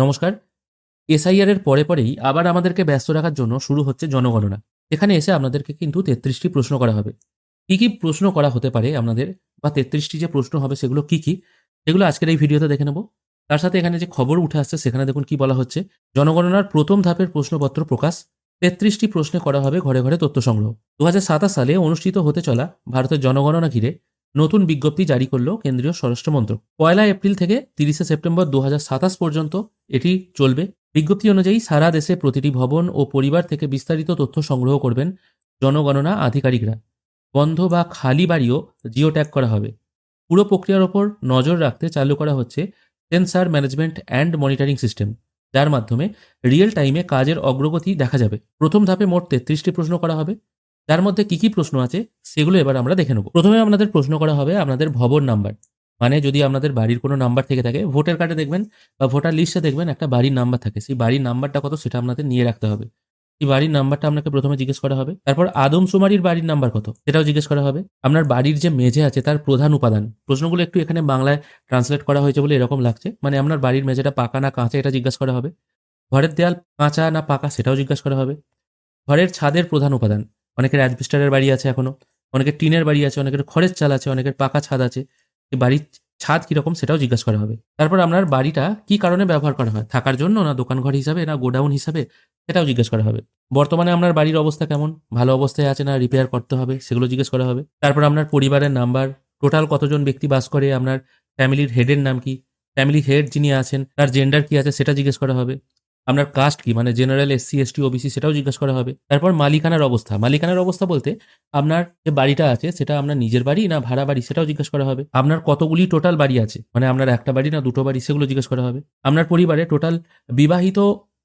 নমস্কার। এসআইআর এর পরে পরেই আবার আমাদেরকে ব্যস্ত রাখার জন্য শুরু হচ্ছে জনগণনা। এখানে এসে আপনাদেরকে কিন্তু তেত্রিশটি প্রশ্ন করা হবে। কি কি প্রশ্ন করা হতে পারে আপনাদের বা তেত্রিশটি যে প্রশ্ন হবে সেগুলো কি কি, সেগুলো আজকের এই ভিডিওতে দেখে নেব। তার সাথে এখানে যে খবর উঠে আসছে সেখানে দেখুন কি বলা হচ্ছে। জনগণনার প্রথম ধাপের প্রশ্নপত্র প্রকাশ। তেত্রিশটি প্রশ্নে করা হবে ঘরে ঘরে তথ্য সংগ্রহ। দু হাজার সাতাশ সালে অনুষ্ঠিত হতে চলা ভারতের জনগণনা ঘিরে নতুন বিজ্ঞপ্তি জারি করল কেন্দ্রীয় স্বরাষ্ট্র মন্ত্রক। পয়লা এপ্রিল থেকে তিরিশে সেপ্টেম্বর দু হাজার সাতাশ পর্যন্ত এটি চলবে। বিজ্ঞপ্তি অনুযায়ী সারা দেশে প্রতিটি ভবন ও পরিবার থেকে বিস্তারিত তথ্য সংগ্রহ করবেন জনগণনা আধিকারিকরা। বন্ধ বা খালি বাড়িও জিও ট্যাগ করা হবে। পুরো প্রক্রিয়ার ওপর নজর রাখতে চালু করা হচ্ছে sensor management and monitoring system, যার মাধ্যমে রিয়েল টাইমে কাজের অগ্রগতি দেখা যাবে। প্রথম ধাপে মোট তেত্রিশটি প্রশ্ন করা হবে। তার মধ্যে কি কি প্রশ্ন আছে, সেগুলো এবার আমরা দেখে নেব। প্রথমে আপনাদের প্রশ্ন করা হবে আপনাদের ভবন নাম্বার। মানে যদি আপনাদের বাড়ির কোনো নাম্বার থেকে থাকে, ভোটার কার্ডে দেখবেন বা ভোটার লিস্টে দেখবেন একটা বাড়ির নাম্বার থাকে। সেই বাড়ির নাম্বারটা কত সেটা আপনাদের নিয়ে রাখতে হবে। এই বাড়ির নাম্বারটা আপনাকে প্রথমে জিজ্ঞেস করা হবে। তারপর আদমশুমারির বাড়ির নাম্বার কত, সেটাও জিজ্ঞেস করা হবে। আপনার বাড়ির যে মেঝে আছে, তার প্রধান উপাদান। প্রশ্নগুলো একটু এখানে বাংলায় ট্রান্সলেট করা হয়েছে বলে এরকম লাগছে। মানে আপনার বাড়ির মেঝেটা পাকা না কাঁচা, এটা জিজ্ঞাসা করা হবে। ঘরের দেয়াল কাঁচা না পাকা, সেটাও জিজ্ঞাসা করা হবে। ঘরের ছাদের প্রধান উপাদান। অনেকের অ্যাডভিস্টারের বাড়ি আছে এখনও অনেকের টিনের বাড়ি আছে, অনেকের খড়ের চাল আছে, অনেকের পাকা ছাদ আছে। বাড়ির ছাদ কীরকম সেটাও জিজ্ঞাসা করা হবে। তারপর আপনার বাড়িটা কি কারণে ব্যবহার করা হয়? থাকার জন্য না দোকান ঘর হিসাবে না গোডাউন হিসাবে? সেটাও জিজ্ঞেস করা হবে। বর্তমানে আপনার বাড়ির অবস্থা কেমন? ভালো অবস্থায় আছে না রিপেয়ার করতে হবে? সেগুলো জিজ্ঞেস করা হবে। তারপর আপনার পরিবারের নাম্বার টোটাল কতজন ব্যক্তি বাস করে? আপনার ফ্যামিলির হেডের নাম কি? ফ্যামিলি হেড যিনি আছেন, তার জেন্ডার কি আছে? সেটা জিজ্ঞেস করা হবে। আপনার কাস্ট কি? মানে জেনারেল এসসি এসটি ওবিসি সেটাও জিজ্ঞাসা করা হবে। তারপর মালিকানার অবস্থা। মালিকানার অবস্থা বলতে আপনার যে বাড়িটা আছে, সেটা আপনার নিজের বাড়ি না ভাড়া বাড়ি সেটাও জিজ্ঞাসা করা হবে। আপনার কতগুলি টোটাল বাড়ি আছে? মানে আপনার একটা বাড়ি না দুটো বাড়ি সেগুলো জিজ্ঞেস করা হবে। আপনার পরিবারে টোটাল বিবাহিত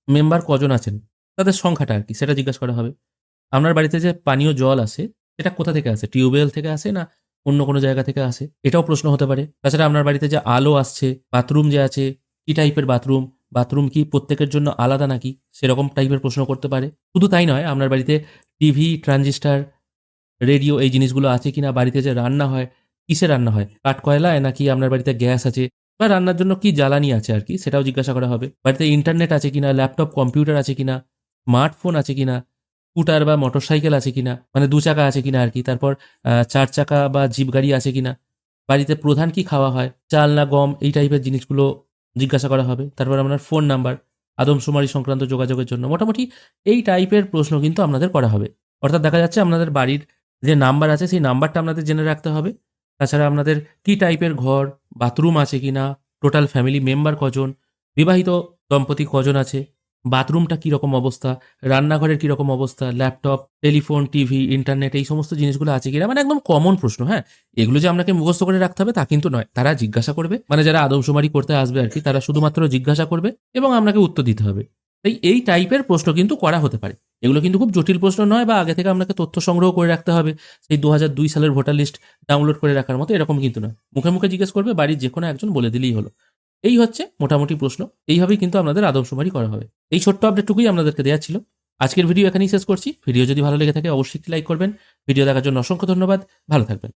মেম্বার কজন আছেন? তাদের সংখ্যাটা আর কি, সেটা জিজ্ঞাসা করা হবে। আপনার বাড়িতে যে পানীয় জল আসে সেটা কোথা থেকে আসে? টিউবওয়েল থেকে আসে না অন্য কোনো জায়গা থেকে আসে? এটাও প্রশ্ন হতে পারে। তাছাড়া আপনার বাড়িতে যে আলো আসছে বাথরুম যে আছে, কি টাইপের বাথরুম বাথরুম কি প্রত্যেকের জন্য আলাদা নাকি? সেরকম টাইপের প্রশ্ন করতে পারে। শুধু তাই নয়, আপনার বাড়িতে টিভি ট্রানজিস্টার রেডিও এই জিনিসগুলো আছে কিনা? বাড়িতে যে রান্না হয়, কিসে রান্না হয়? কাঠ কয়লায় নাকি আপনার বাড়িতে গ্যাস আছে? বা রান্নার জন্য কি জ্বালানি আছে আর কি? সেটাও জিজ্ঞাসা করা হবে। বাড়িতে ইন্টারনেট আছে কিনা? ল্যাপটপ কম্পিউটার আছে কিনা? স্মার্টফোন আছে কিনা? স্কুটার বা মোটরসাইকেল আছে কিনা? মানে দু চাকা আছে কিনা আর কি? তারপর চার চাকা বা জিপ গাড়ি আছে কিনা? বাড়িতে প্রধান কি খাওয়া হয়? চাল না গম এই টাইপের জিনিসগুলো জিজ্ঞাসা করা হবে। তারপর আপনার ফোন নাম্বার আদমশুমারি সংক্রান্ত যোগাযোগের জন্য। মোটামুটি এই টাইপের প্রশ্ন কিন্তু আপনাদের করা হবে। অর্থাৎ দেখা যাচ্ছে আপনাদের বাড়ির যে নাম্বার আছে, সেই নাম্বারটা আপনাদের জেনে রাখতে হবে। তাছাড়া আপনাদের কি টাইপের ঘর বাথরুম আছে কি না টোটাল ফ্যামিলি মেম্বার কজন, বিবাহিত দম্পতি কজন আছে বাথরুমটা কীরকম অবস্থা, রান্নাঘরের কীরকম অবস্থা, ল্যাপটপ, টেলিফোন, টিভি, ইন্টারনেট, এই সমস্ত জিনিসগুলো আছে কিনা? মানে একদম কমন প্রশ্ন হ্যাঁ? এগুলো যে আপনাকে মুখস্থ করে রাখতে হবে তা কিন্তু নয়। তারা জিজ্ঞাসা করবে মানে যারা আদমশুমারি করতে আসবে আর কি, তারা শুধুমাত্র জিজ্ঞাসা করবে এবং আপনাকে উত্তর দিতে হবে। তাই এই টাইপের প্রশ্ন কিন্তু করা হতে পারে। এগুলো কিন্তু খুব জটিল প্রশ্ন নয় বা আগে থেকে আপনাকে তথ্য সংগ্রহ করে রাখতে হবে। সেই দু সালের ভোটার লিস্ট ডাউনলোড করে রাখার মতো এরকম কিন্তু না মুখে মুখে জিজ্ঞেস করবে, বাড়ির যে কোনো একজন বলে দিলেই হলো। এই হচ্ছে মোটামুটি প্রশ্ন। এইভাবেই কিন্তু আপনাদের আদমশুমারি করা হবে। এই ছোট্ট আপডেটটুকুই আপনাদেরকে দেওয়া ছিল। আজকের ভিডিও এখানেই শেষ করছি। ভিডিও যদি ভালো লেগে থাকে, অবশ্যই লাইক করবেন। ভিডিও দেখার জন্য অসংখ্য ধন্যবাদ। ভালো থাকবেন।